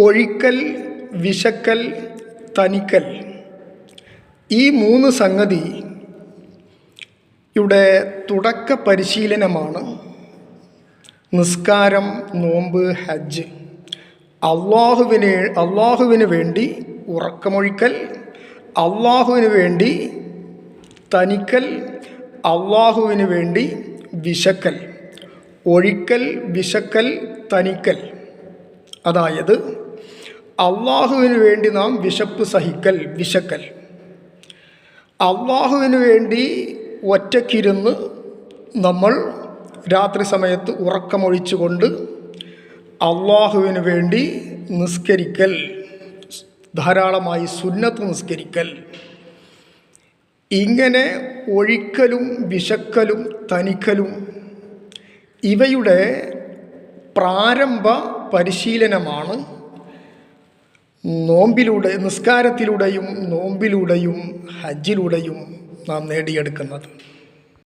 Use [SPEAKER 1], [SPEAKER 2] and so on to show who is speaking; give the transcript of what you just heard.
[SPEAKER 1] ഒഴിക്കൽ വിശക്കൽ തനിക്കൽ. ഈ മൂന്ന് സംഗതി ഇവിടെ തുടക്ക പരിശീലനമാണ്. നിസ്കാരം നോമ്പ് ഹജ്ജ്. അള്ളാഹുവിന് അള്ളാഹുവിന് വേണ്ടി ഉറക്കമൊഴിക്കൽ അള്ളാഹുവിന് വേണ്ടി തനിക്കൽ അള്ളാഹുവിന് വേണ്ടി വിശക്കൽ. ഒഴിക്കൽ വിശക്കൽ തനിക്കൽ. അതായത് അള്ളാഹുവിന് വേണ്ടി നാം വിശപ്പ് സഹിക്കൽ വിശക്കൽ. അള്ളാഹുവിന് വേണ്ടി ഒറ്റക്കിരുന്ന് നമ്മൾ രാത്രി സമയത്ത് ഉറക്കമൊഴിച്ചുകൊണ്ട് അള്ളാഹുവിന് വേണ്ടി നിസ്കരിക്കൽ ധാരാളമായി സുന്നത്ത് നിസ്കരിക്കൽ. ഇങ്ങനെ ഒഴിക്കലും വിശക്കലും തനിക്കലും ഇവയുടെ പ്രാരംഭ പരിശീലനമാണ് നോമ്പിലൂടെ നിസ്കാരത്തിലൂടെയും നോമ്പിലൂടെയും ഹജ്ജിലൂടെയും നാം നേടിയെടുക്കുന്നത്.